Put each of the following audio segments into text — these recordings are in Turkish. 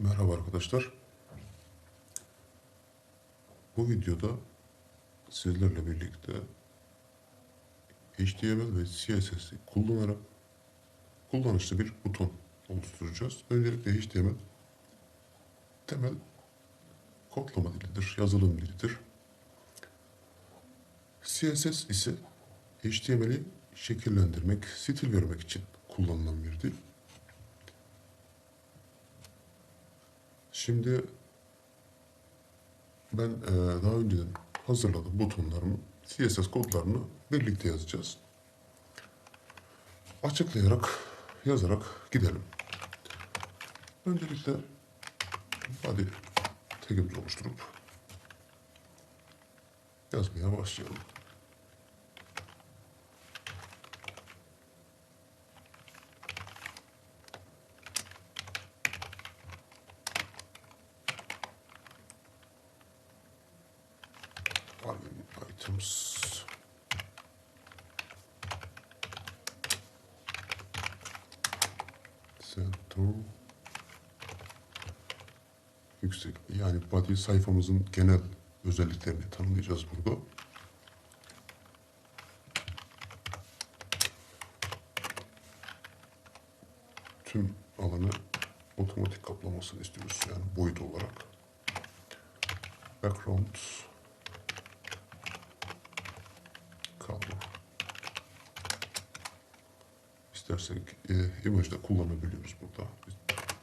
Merhaba arkadaşlar. Bu videoda sizlerle birlikte HTML ve CSS'i kullanarak kullanışlı bir buton oluşturacağız. Öncelikle HTML temel kodlama dilidir, yazılım dilidir. CSS ise HTML'i şekillendirmek, stil vermek için kullanılan bir dil. Şimdi ben e, daha önceden hazırladım butonlarımı, CSS kodlarını birlikte yazacağız. Açıklayarak, yazarak gidelim. Öncelikle hadi tagimizi oluşturup yazmaya başlayalım. İtems. Center. Yüksek. Yani body sayfamızın genel özelliklerini tanımlayacağız burada. Tüm alanı otomatik kaplamasını istiyoruz yani boyut olarak. Background kaldı. İstersek e, imajda kullanabiliyoruz burada.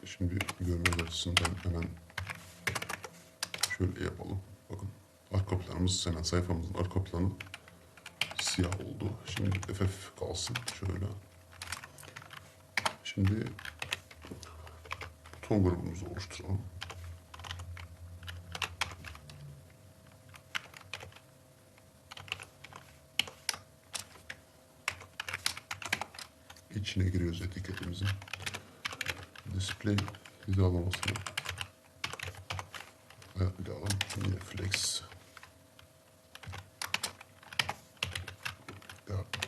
Şimdi görmeniz açısından hemen şöyle yapalım. Bakın arka planımız hemen sayfamızın arka planı siyah oldu. Şimdi FF kalsın şöyle. Şimdi buton grubumuzu oluşturalım. İçine giriyoruz etiketimizin. Display hizalamasını ayarlayalım. Yine flex. Gap.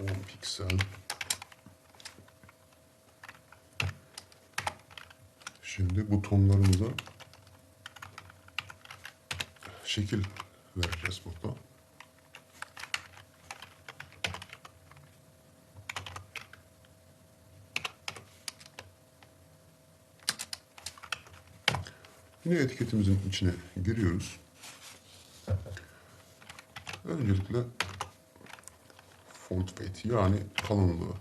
10 piksel. Şimdi butonlarımıza şekil vereceğiz burada. Yine etiketimizin içine giriyoruz. Öncelikle font weight yani kalınlığı.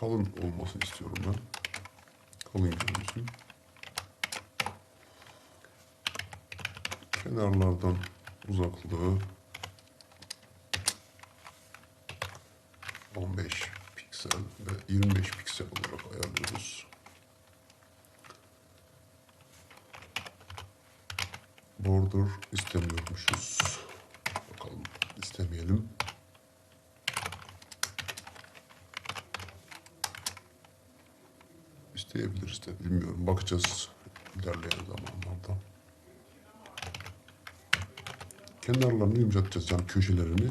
Kalın olmasını istiyorum ben. Kalın görünsün. Kenarlardan uzaklığı 15 piksel ve 25 piksel olarak ayarlıyoruz. Border istemiyormuşuz. Bakalım istemeyelim. İsteyebiliriz de bilmiyorum. Bakacağız ilerleyen zamanlarda. Kenarlarını yumuşatacağız yani köşelerini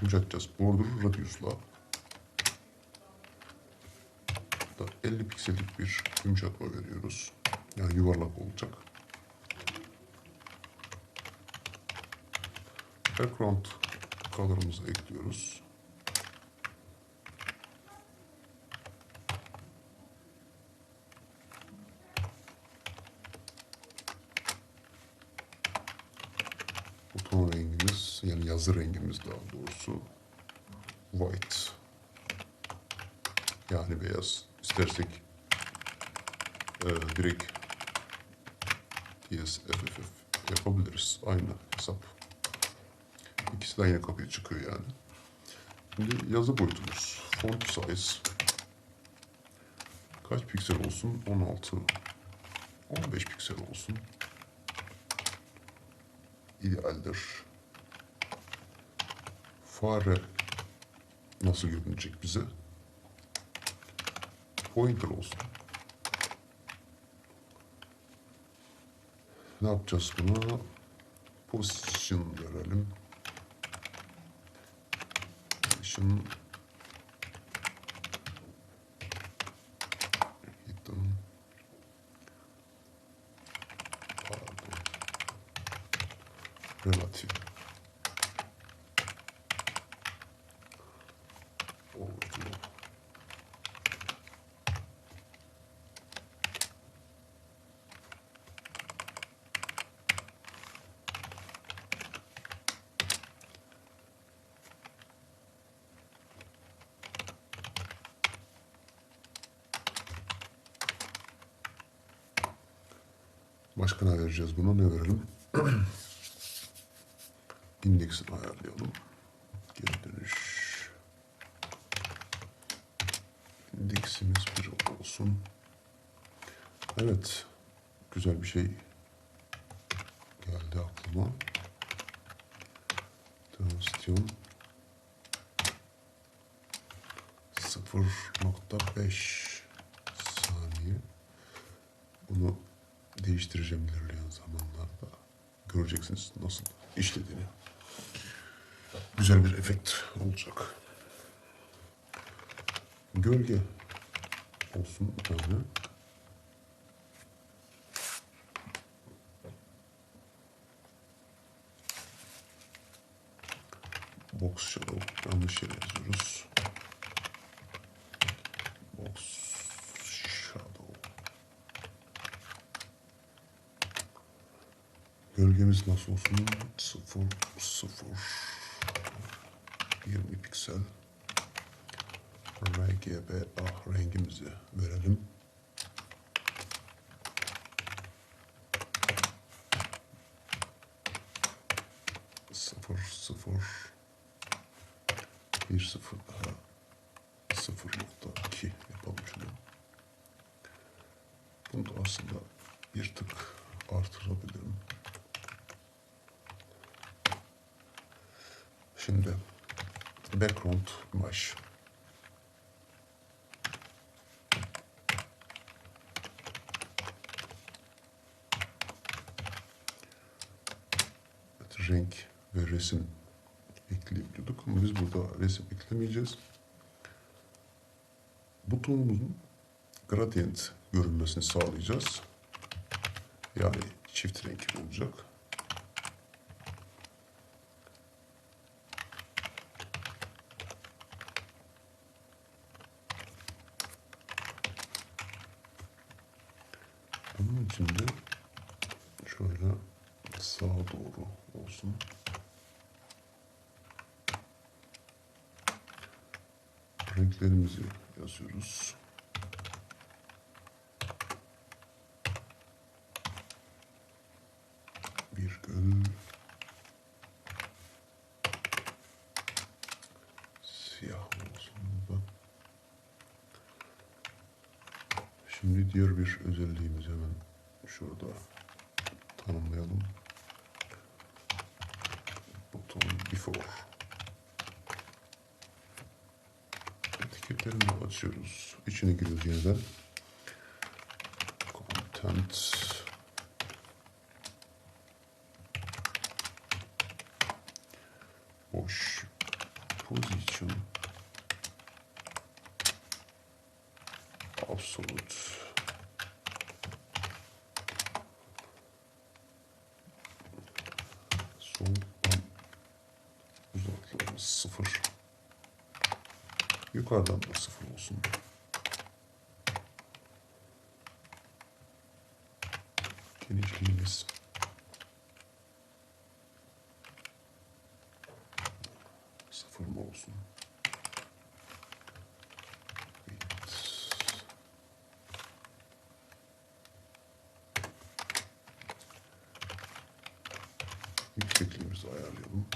yumuşatacağız. Border radius'la da 50 piksellik bir yumuşatma veriyoruz. Yani yuvarlak olacak. Background color'ımızı ekliyoruz. Buton rengimiz yani yazı rengimiz daha doğrusu white yani beyaz istersek e, direkt TSFFF yapabiliriz. Aynı hesap. İkisi de aynı kapıya çıkıyor yani. Şimdi yazı boyutumuz. Font size. Kaç piksel olsun? 16. 15 piksel olsun. İdealdir. Fare nasıl görünecek bize? Pointer olsun. Ne yapacağız buna? Position verelim. Position. Relative. Başka ne vereceğiz buna? Ne verelim? İndeksini ayarlayalım. Geri dönüş. İndeksimiz bir olsun. Evet. Güzel bir şey geldi aklıma. Transisyon 0.5 saniye. Bunu değiştireceğim ilerleyen zamanlarda. Göreceksiniz nasıl işlediğini. Güzel bir efekt olacak. Gölge olsun bir tane. Gölgemiz nasıl olsun? 0 0 20 piksel. RGB ah rengimizi verelim. Sıfır sıfır bir sıfır daha sıfır nokta iki yapalım şunu. Bunu da aslında bir tık artırabilirim. Şimdi background imaj. Evet, renk ve resim ekleyebiliyorduk ama biz burada resim eklemeyeceğiz. Butonumuzun gradient görünmesini sağlayacağız. Yani çift renk olacak. Bunun için de şöyle sağa doğru olsun. Renklerimizi yazıyoruz. Bir göl. Siyah olsun burada. Şimdi diğer bir özelliğimizi hemen şurada tanımlayalım. Buton before. Etiketlerini açıyoruz. İçine giriyoruz yeniden. Content. Boş. Position. Absolute. Yukarıdan da sıfır olsun. Genişliğimiz sıfır mı olsun? Yüksekliğimizi ayarlayalım.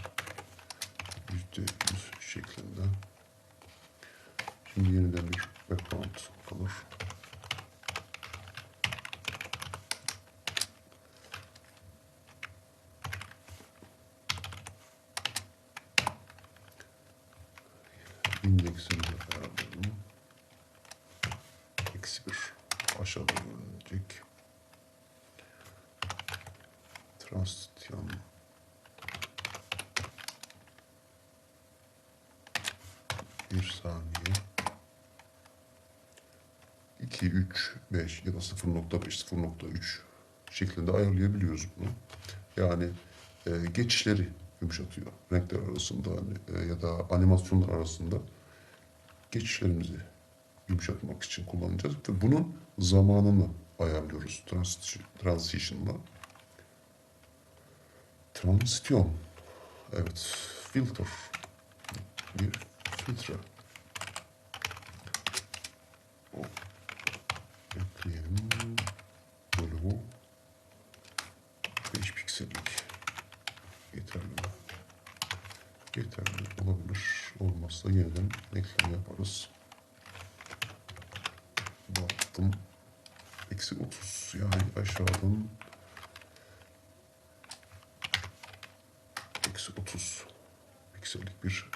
Yüzde yüz şeklinde. Şimdi yeniden bir background kalır. İndeksini de ayarlayalım. Eksi bir aşağıda görünecek. Transisyon 1 saniye. 2, 3, 5 ya da 0.5, 0.3 şeklinde ayarlayabiliyoruz bunu. Yani e, geçişleri yumuşatıyor. Renkler arasında hani, e, ya da animasyonlar arasında geçişlerimizi yumuşatmak için kullanacağız. Ve bunun zamanını ayarlıyoruz transi- transition'la. Transition. Evet. Filter. Bir filtre. Ekleyelim. Böyle bu. 5 piksellik. Yeterli? Yeterli olabilir. Olmazsa yeniden ekleme yaparız. Baktım. Eksi 30 yani aşağıdan eksi 30 piksellik bir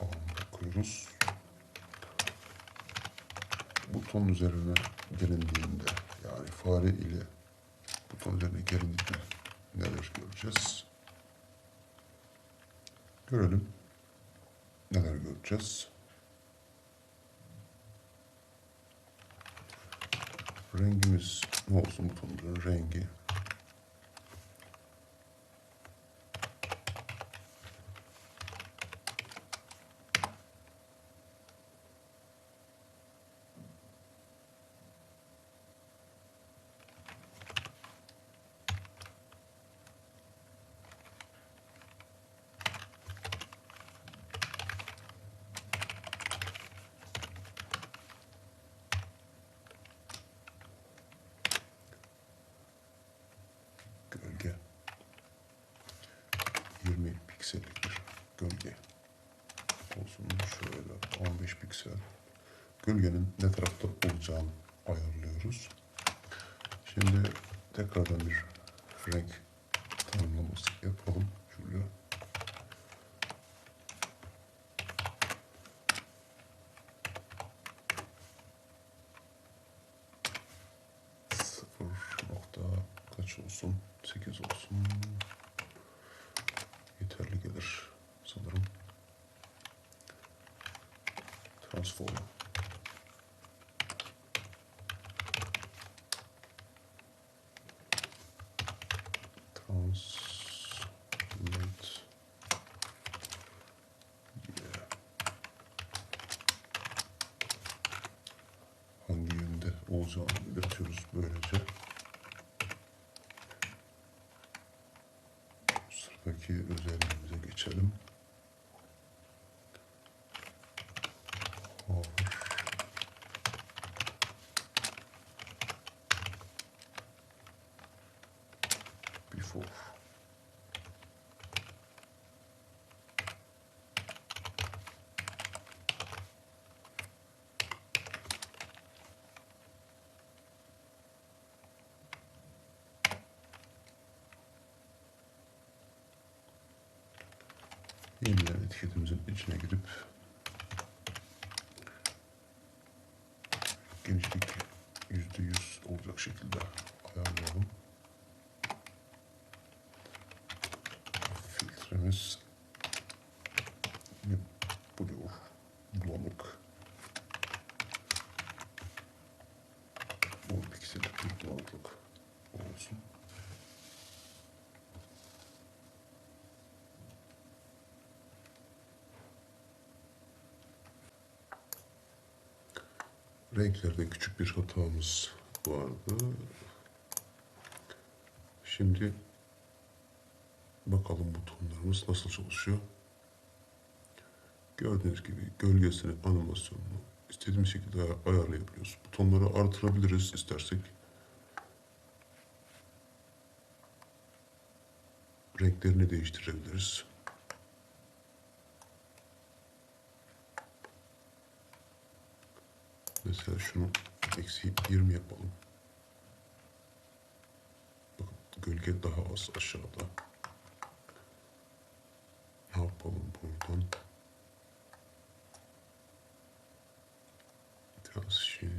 alan koyuyoruz. Buton üzerine gelindiğinde yani fare ile buton üzerine gelindiğinde neler göreceğiz? Görelim. Neler göreceğiz? Rengimiz ne olsun butonun rengi? Gölge. 20 piksellik bir gölge olsun. Şöyle 15 piksel. Gölgenin ne tarafta olacağını ayarlıyoruz. Şimdi tekrardan bir renk tanımlaması yapalım. Nokta kaç olsun? 8 olsun. Yeterli gelir sanırım. Transform. Translate. Hangi yönde olacağını belirtiyoruz böylece. Sıradaki özelliğimize geçelim. Hover. Before. Yeniden etiketimizin içine girip genişlik yüzde yüz olacak şekilde ayarlayalım. Filtremiz blue, bulanık. 10 piksellik bir bulanıklık olsun. Renklerde küçük bir hatamız vardı. Şimdi bakalım butonlarımız nasıl çalışıyor. Gördüğünüz gibi gölgesini, animasyonunu istediğimiz şekilde ay- ayarlayabiliyoruz. Butonları artırabiliriz istersek. Renklerini değiştirebiliriz. Mesela şunu eksi 20 yapalım. Bakın gölge daha az aşağıda. Ne yapalım buradan? Transition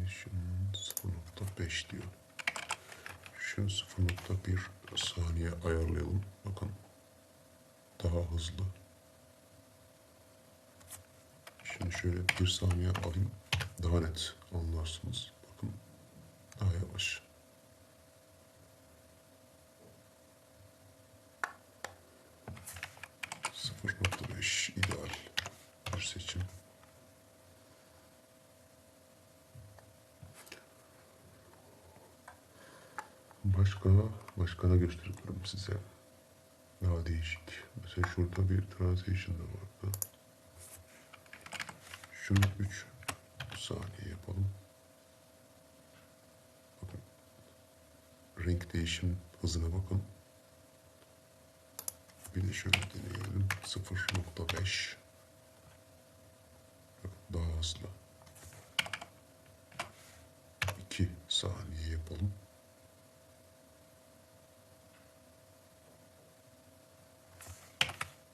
0.5 diyor. Şunu 0.1 saniye ayarlayalım. Bakın daha hızlı. Şimdi şöyle bir saniye alayım. Daha net anlarsınız. Bakın daha yavaş. Sıfır nokta beş ideal bir seçim. Başka, başka ne gösteriyorum size? Daha değişik. Mesela şurada bir transition da vardı. Şunu 3 saniye yapalım. Bakın. Renk değişim hızına bakın. Bir de şöyle deneyelim. 0.5 Bakın daha hızlı. 2 saniye yapalım.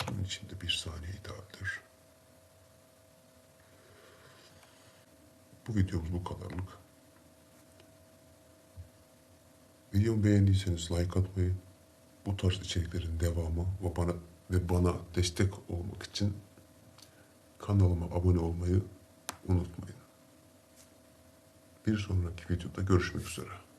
Bunun için de bir saniye idealdir. Bu videomuz bu kadarlık. Videomu beğendiyseniz like atmayı, bu tarz içeriklerin devamı ve bana ve bana destek olmak için kanalıma abone olmayı unutmayın. Bir sonraki videoda görüşmek üzere.